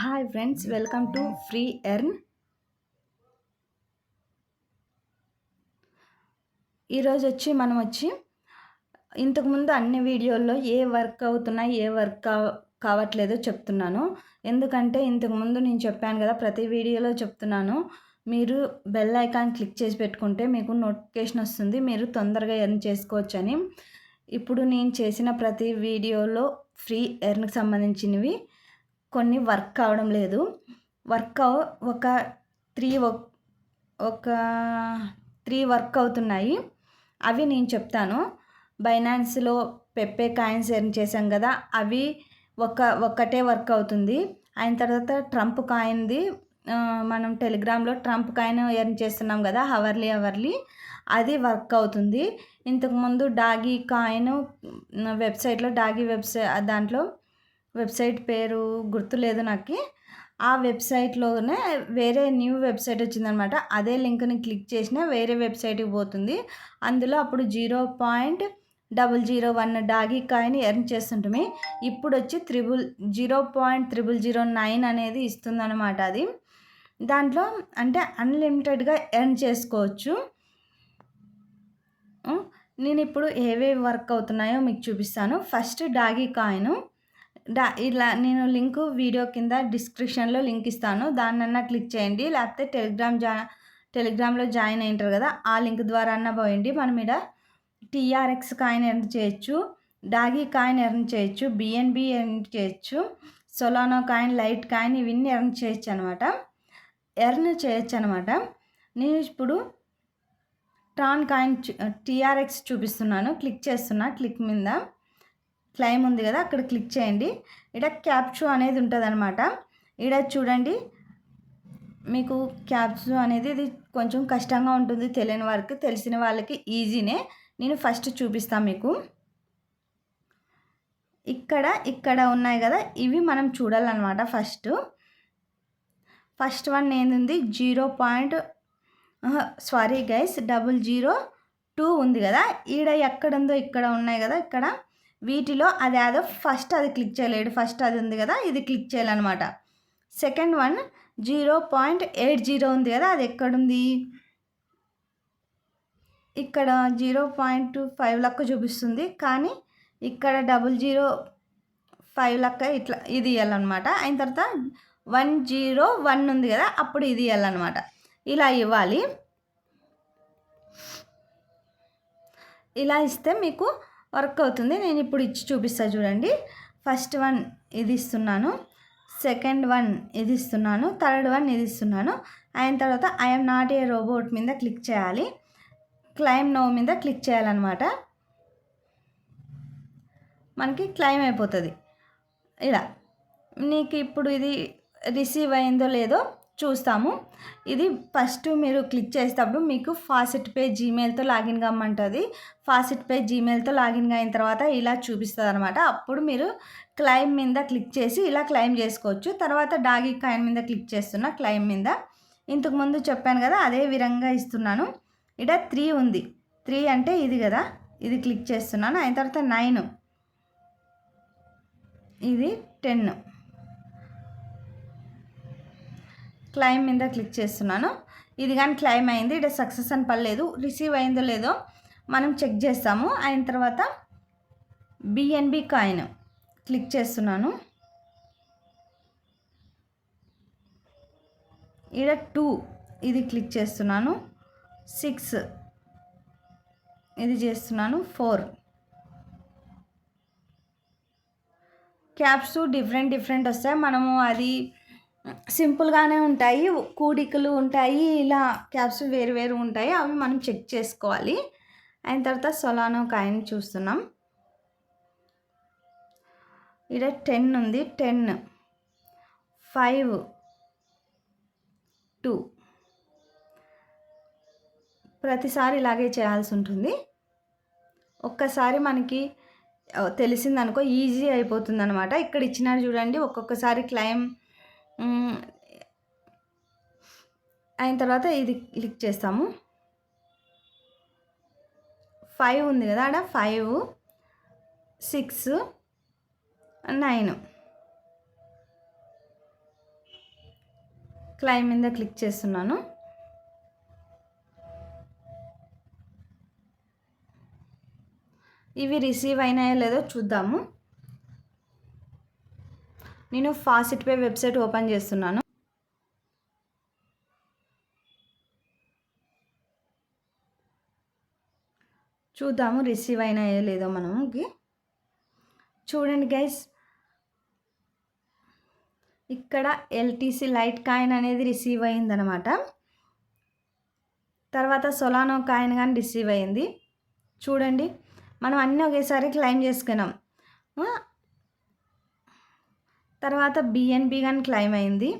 Hi friends welcome to free earn ఈరోజు వచ్చి మనం వచ్చి ఇంతకుముందు అన్ని వీడియోల్లో ఏ వర్క్ అవుతున్నాయి ఏ వర్క్ కావట్లేదో చెప్తున్నాను. ఎందుకంటే ఇంతకుముందు నేను చెప్పాను కదా ప్రతి వీడియోలో చెప్తున్నాను. మీరు బెల్ ఐకాన్ క్లిక్ చేసి పెట్టుకుంటే మీకు నోటిఫికేషన్ వస్తుంది. మీరు తొందరగా ఎర్న్ చేసుకోవచ్చని. ఇప్పుడు నేను చేసిన ప్రతి వీడియోలో ఫ్రీ ఎర్న్కి సంబంధించినవి కొన్ని వర్క్ అవడం లేదు. వర్క్ ఒక త్రీ ఒక త్రీ వర్క్ అవుతున్నాయి. అవి నేను చెప్తాను. బైనాన్స్లో పెప్పే కాయిన్స్ ఎర్న్ చేశాం కదా అవి ఒక ఒక్కటే వర్క్ అవుతుంది. అయిన తర్వాత ట్రంప్ కాయిన్ది మనం టెలిగ్రామ్లో ట్రంప్ కాయిన్ ఎర్న్ చేస్తున్నాం కదా హవర్లీ అవర్లీ అది వర్క్ అవుతుంది. ఇంతకుముందు డాగీ కాయిన్ వెబ్సైట్లో డాగీ వెబ్సైట్ దాంట్లో వెబ్సైట్ పేరు గుర్తులేదు నాకు. ఆ వెబ్సైట్లోనే వేరే న్యూ వెబ్సైట్ వచ్చిందనమాట. అదే లింక్ని క్లిక్ చేసినా వేరే వెబ్సైట్కి పోతుంది. అందులో అప్పుడు zero point double zero one doge coin earn చేస్తుంటమే. ఇప్పుడు వచ్చి triple zero point triple zero nine అనేది ఇస్తుందన్నమాట అది. దాంట్లో అంటే అన్లిమిటెడ్గా ఎర్న్ చేసుకోవచ్చు. నేను ఇప్పుడు ఏవేవి వర్క్ అవుతున్నాయో మీకు చూపిస్తాను. ఫస్ట్ డాగీ కాయిన్ డా ఇలా నేను లింక్ వీడియో కింద డిస్క్రిప్షన్లో లింక్ ఇస్తాను. దాన్నన్నా క్లిక్ చేయండి. లేకపోతే టెలిగ్రామ్ జా టెలిగ్రామ్లో జాయిన్ అయింటారు కదా ఆ లింక్ ద్వారా అన్న పోయండి. మనం ఇక్కడ టీఆర్ఎక్స్ కాయిన్ ఎర్న్ చేయొచ్చు డాగీ కాయిన్ ఎర్న్ చేయొచ్చు బిఎన్బి ఎర్న్ చేయొచ్చు సొలానో కాయిన్ లైట్ కాయిన్ ఇవన్నీ ఎర్న్ చేయొచ్చు అనమాట ఎర్న్ చేయొచ్చు అనమాట నేను ఇప్పుడు ట్రాన్ కాయిన్ టీఆర్ఎక్స్ చూపిస్తున్నాను. క్లిక్ చేస్తున్నా. క్లిక్ మీద క్లైమ్ ఉంది కదా అక్కడ క్లిక్ చేయండి. ఇక్కడ క్యాప్చూ అనేది ఉంటుంది అనమాట ఇక్కడ చూడండి మీకు క్యాప్చూ అనేది ఇది కొంచెం కష్టంగా ఉంటుంది తెలియని వారికి తెలిసిన వాళ్ళకి ఈజీనే. నేను ఫస్ట్ చూపిస్తాను మీకు. ఇక్కడ ఇక్కడ ఉన్నాయి కదా ఇవి మనం చూడాలన్నమాట ఫస్ట్. ఫస్ట్ వన్ ఏంది zero point sorry guys double zero two ఉంది కదా. ఈడ ఎక్కడ ఉందో ఇక్కడ ఉన్నాయి కదా ఇక్కడ. వీటిలో అది ఏదో ఫస్ట్ అది క్లిక్ చేయలేడు ఫస్ట్ అది ఉంది కదా ఇది క్లిక్ చేయాలన్నమాట. Second one zero point eight zero ఉంది కదా అది ఎక్కడుంది? ఇక్కడ జీరో పాయింట్ ఫైవ్ లక్క చూపిస్తుంది కానీ ఇక్కడ డబుల్ జీరో ఫైవ్ లక్క ఇట్లా ఇది ఇవ్వాలన్నమాట అయిన తర్వాత వన్ జీరో వన్ ఉంది కదా అప్పుడు ఇది ఇవ్వాలన్నమాట ఇలా ఇవ్వాలి. ఇలా ఇస్తే మీకు వర్క్ అవుతుంది. నేను ఇప్పుడు ఇచ్చి చూపిస్తాను చూడండి. ఫస్ట్ వన్ ఇది ఇస్తున్నాను. సెకండ్ వన్ ఇది ఇస్తున్నాను. థర్డ్ వన్ ఇది ఇస్తున్నాను. అయిన తర్వాత ఐఎమ్ నాట్ ఏ రోబోట్ మీద క్లిక్ చేయాలి. క్లైమ్ నో మీద క్లిక్ చేయాలన్నమాట. మనకి క్లైమ్ అయిపోతుంది. ఇలా. నీకు ఇప్పుడు ఇది రిసీవ్ అయిందో లేదో చూస్తాము. ఇది ఫస్ట్ మీరు క్లిక్ చేసేటప్పుడు మీకు ఫాసిట్ పే జీమెయిల్తో లాగిన్ కమ్మంటుంది. ఫాసిట్ పే జీమెయిల్తో లాగిన్ అయిన తర్వాత ఇలా చూపిస్తుంది అనమాట అప్పుడు మీరు క్లైమ్ మీద క్లిక్ చేసి ఇలా క్లైమ్ చేసుకోవచ్చు. తర్వాత డాగి కాయిన్ మీద క్లిక్ చేస్తున్నా క్లైమ్ మీద. ఇంతకుముందు చెప్పాను కదా అదే విధంగా ఇస్తున్నాను. ఇక్కడ త్రీ ఉంది. త్రీ అంటే ఇది కదా ఇది క్లిక్ చేస్తున్నాను. అయిన తర్వాత నైన్. ఇది టెన్. క్లైమ్ మీద క్లిక్ చేస్తున్నాను. ఇది కానీ క్లైమ్ అయింది. ఇక్కడ సక్సెస్ అని పర్లేదు రిసీవ్ అయిందో లేదో మనం చెక్ చేస్తాము. అయిన తర్వాత బిఎన్బి కాయిన్ క్లిక్ చేస్తున్నాను. ఇక్కడ టూ ఇది క్లిక్ చేస్తున్నాను. సిక్స్ ఇది చేస్తున్నాను. ఫోర్ క్యాప్స్ డిఫరెంట్ డిఫరెంట్ వస్తాయి. మనము అది సింపుల్గానే ఉంటాయి కూడికలు ఉంటాయి ఇలా క్యాప్స్ వేరు వేరు ఉంటాయి అవి మనం చెక్ చేసుకోవాలి. అయిన తర్వాత సొలానో కాయని చూస్తున్నాం. ఇక్కడ టెన్ ఉంది టెన్ ఫైవ్ టూ. ప్రతిసారి ఇలాగే చేయాల్సి ఉంటుంది. ఒక్కసారి మనకి తెలిసిందనుకో ఈజీ అయిపోతుంది అనమాట ఇక్కడ ఇచ్చినారు చూడండి ఒక్కొక్కసారి క్లైమ్ అయిన తర్వాత ఇది క్లిక్ చేస్తాము. ఫైవ్ ఉంది కదా ఆడ ఫైవ్ సిక్స్ నైన్. క్లైమ్ మీద క్లిక్ చేస్తున్నాను. ఇవి రిసీవ్ అయినాయో లేదో చూద్దాము. నేను ఫాసిట్ పే వెబ్సైట్ ఓపెన్ చేస్తున్నాను. చూద్దాము రిసీవ్ అయినాయో లేదో మనకి చూడండి గైస్. ఇక్కడ ఎల్టీసీ లైట్ కాయిన్ అనేది రిసీవ్ అయిందనమాట తర్వాత సొలానో కాయిన్ కానీ రిసీవ్ అయింది. చూడండి. మనం అన్నీ ఒకేసారి క్లైమ్ చేసుకున్నాం. తర్వాత బిఎన్బి కానీ క్లైమ్ అయింది.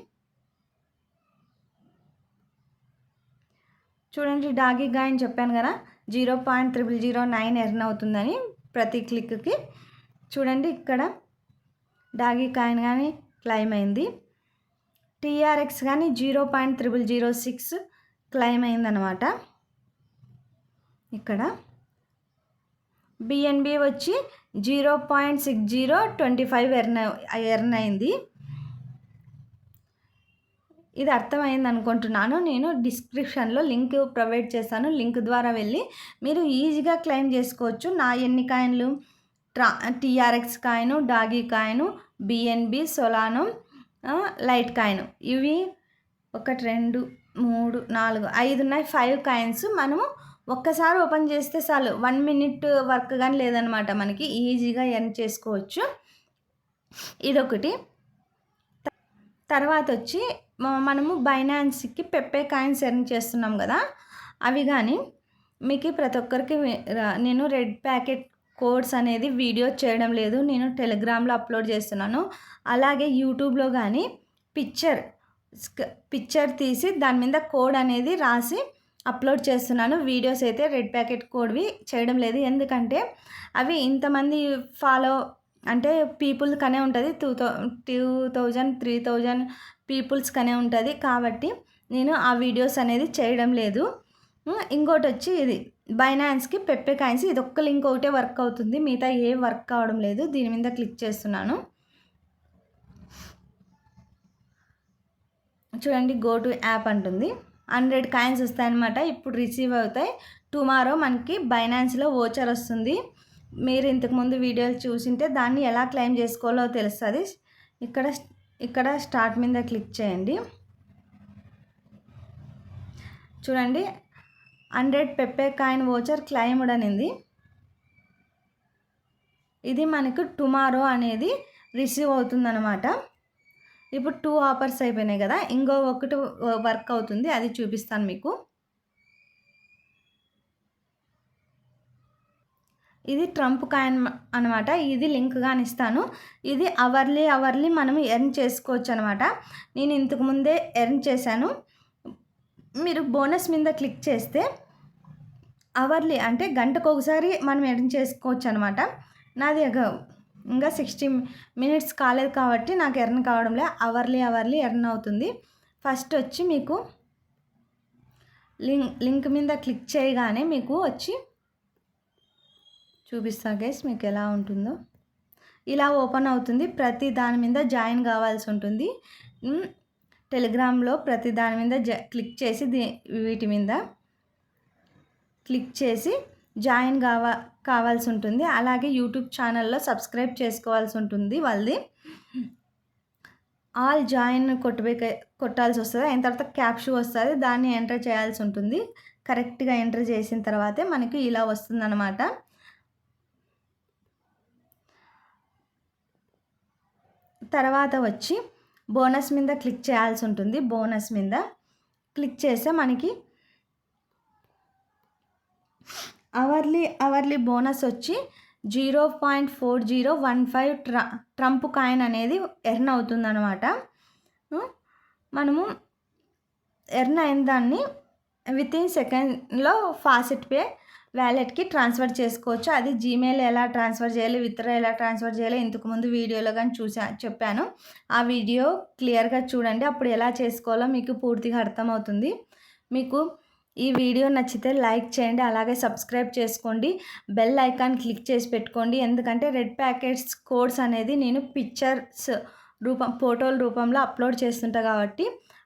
చూడండి డాగి గాయని చెప్పాను కదా zero point triple zero nine earn అవుతుందని ప్రతి క్లిక్కి చూడండి ఇక్కడ డాగి కాయిన్ కానీ క్లైమ్ అయింది. టీఆర్ఎక్స్ కానీ zero point triple zero six claim అయిందనమాట ఇక్కడ బిఎన్బి వచ్చి zero point six zero twenty five earn earn అయింది. ఇది అర్థమైంది అనుకుంటున్నాను. నేను డిస్క్రిప్షన్లో లింక్ ప్రొవైడ్ చేస్తాను లింక్ ద్వారా వెళ్ళి మీరు ఈజీగా క్లెయిమ్ చేసుకోవచ్చు. నా ఎన్ని కాయిన్లు? ట్రా TRX coin doge coin BNB solana lite coin. ఇవి ఒకటి రెండు మూడు నాలుగు ఐదు ఉన్నాయి. ఫైవ్ కాయిన్స్ మనము ఒక్కసారి ఓపెన్ చేస్తే చాలు. వన్ మినిట్ వర్క్ కానీ లేదనమాట మనకి. ఈజీగా ఎర్న్ చేసుకోవచ్చు. ఇదొకటి. తర్వాత వచ్చి మనము బైనాన్స్కి పెప్పే కాయిన్స్ ఎర్న్ చేస్తున్నాం కదా. అవి కానీ మీకు ప్రతి ఒక్కరికి నేను రెడ్ ప్యాకెట్ కోడ్స్ అనేది వీడియో చేయడం లేదు. నేను టెలిగ్రామ్లో అప్లోడ్ చేస్తున్నాను. అలాగే యూట్యూబ్లో కానీ పిక్చర్ పిక్చర్ తీసి దాని మీద కోడ్ అనేది రాసి అప్లోడ్ చేస్తున్నాను. వీడియోస్ అయితే రెడ్ ప్యాకెట్ కోడ్వి చేయడం లేదు. ఎందుకంటే అవి ఇంతమంది ఫాలో అంటే పీపుల్ కనే ఉంటుంది. Two thou two thousand three thousand peoples కనే ఉంటుంది. కాబట్టి నేను ఆ వీడియోస్ అనేది చేయడం లేదు. ఇంకోటి వచ్చి ఇది బైనాన్స్కి పెప్పే కాయిన్స్ ఇది ఒక్క లింక్ ఒకటే వర్క్ అవుతుంది. మిగతా ఏ వర్క్ కావడం లేదు. దీని మీద క్లిక్ చేస్తున్నాను. చూడండి గో టు యాప్ అంటుంది. హండ్రెడ్ కాయిన్స్ వస్తాయన్నమాట. ఇప్పుడు రిసీవ్ అవుతాయి. టుమారో మనకి బైనాన్స్లో ఓచర్ వస్తుంది. మీరు ఇంతకుముందు వీడియోలు చూసింటే దాన్ని ఎలా క్లెయిమ్ చేసుకోవాలో తెలుస్తుంది. ఇక్కడ ఇక్కడ స్టార్ట్ మీద క్లిక్ చేయండి. చూడండి. Hundred Pepe coin voucher claimed అనింది ఇది మనకు టుమారో అనేది రిసీవ్ అవుతుందన్నమాట. ఇప్పుడు టూ ఆఫర్స్ అయిపోయినాయి కదా ఇంకో ఒకటి వర్క్ అవుతుంది అది చూపిస్తాను మీకు. ఇది ట్రంప్ కాయిన్ అనమాట ఇది లింక్ కానీ ఇస్తాను. ఇది అవర్లీ అవర్లీ మనం ఎర్న్ చేసుకోవచ్చు అనమాట. నేను ఇంతకు ముందే ఎర్న్ చేశాను. మీరు బోనస్ మీద క్లిక్ చేస్తే అవర్లీ అంటే గంటకు ఒకసారి మనం ఎర్న్ చేసుకోవచ్చు అనమాట. నాది ఇంకా సిక్స్టీ మినిట్స్ కాలేదు కాబట్టి నాకు ఎర్న్ కావడంలే అవర్లీ అవర్లీ ఎర్న్ అవుతుంది. ఫస్ట్ వచ్చి మీకు లింక్ లింక్ మీద క్లిక్ చేయగానే మీకు వచ్చి చూపిస్తా గైస్ మీకు ఎలా ఉంటుందో. ఇలా ఓపెన్ అవుతుంది. ప్రతి దాని మీద జాయిన్ కావాల్సి ఉంటుంది. టెలిగ్రామ్లో ప్రతి దాని మీద జ క్లిక్ చేసి వీటి మీద క్లిక్ చేసి జాయిన్ కావా కావాల్సి ఉంటుంది అలాగే యూట్యూబ్ ఛానల్లో సబ్స్క్రైబ్ చేసుకోవాల్సి ఉంటుంది వాళ్ళది. ఆల్ జాయిన్ కొట్టబే కొట్టాల్సి వస్తుంది అయిన తర్వాత క్యాప్షూ వస్తుంది. దాన్ని ఎంటర్ చేయాల్సి ఉంటుంది కరెక్ట్గా ఎంటర్ చేసిన తర్వాతే మనకి ఇలా వస్తుందన్నమాట. తర్వాత వచ్చి బోనస్ మీద క్లిక్ చేయాల్సి ఉంటుంది బోనస్ మీద క్లిక్ చేస్తే మనకి అవర్లీ అవర్లీ బోనస్ వచ్చి zero point four zero one five ట్ర Trump coin అనేది ఎర్న్ అవుతుందన్నమాట. మనము ఎర్న్ అయిన దాన్ని విత్ ఇన్ సెకండ్లో ఫాస్ట్ పే వ్యాలెట్కి ట్రాన్స్ఫర్ చేసుకోవచ్చు. అది జీమెయిల్ ఎలా ట్రాన్స్ఫర్ చేయాలి విత్డ్రా ఎలా ట్రాన్స్ఫర్ చేయాలి ఇంతకుముందు వీడియోలో కానీ చూసా చెప్పాను. ఆ వీడియో క్లియర్గా చూడండి. అప్పుడు ఎలా చేసుకోవాలో మీకు పూర్తిగా అర్థమవుతుంది. మీకు ఈ వీడియో నచ్చితే లైక్ చేయండి అలాగే సబ్స్క్రైబ్ చేసుకోండి బెల్ ఐకాన్ క్లిక్ చేసి పెట్టుకోండి. ఎందుకంటే రెడ్ ప్యాకెట్స్ కోడ్స్ అనేది నేను పిక్చర్స్ రూపం ఫోటోల రూపంలో అప్లోడ్ చేస్తుంటా కాబట్టి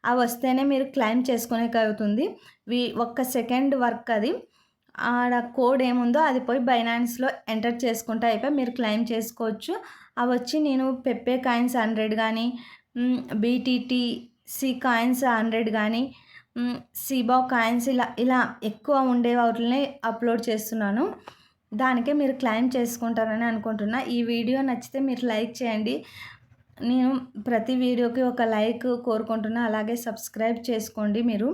అవి వస్తేనే మీరు క్లైమ్ చేసుకునేకి అవుతుంది వి ఒక్క సెకండ్ వర్క్ అది. ఆడ కోడ్ ఏముందో అది పోయి బైనాన్స్లో ఎంటర్ చేసుకుంటే అయిపోయి మీరు క్లెయిమ్ చేసుకోవచ్చు. అవి వచ్చి నేను పెప్పే కాయిన్స్ హండ్రెడ్ కానీ బీటీటీసీ కాయిన్స్ హండ్రెడ్ కానీ సీబా కాయిన్స్ ఇలా ఇలా ఎక్కువ ఉండే వాటిని అప్లోడ్ చేస్తున్నాను. దానికే మీరు క్లెయిమ్ చేసుకుంటారని అనుకుంటున్నా. ఈ వీడియో నచ్చితే మీరు లైక్ చేయండి. నేను ప్రతి వీడియోకి ఒక లైక్ కోరుకుంటున్నా. అలాగే సబ్స్క్రైబ్ చేసుకోండి మీరు.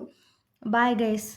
Bye guys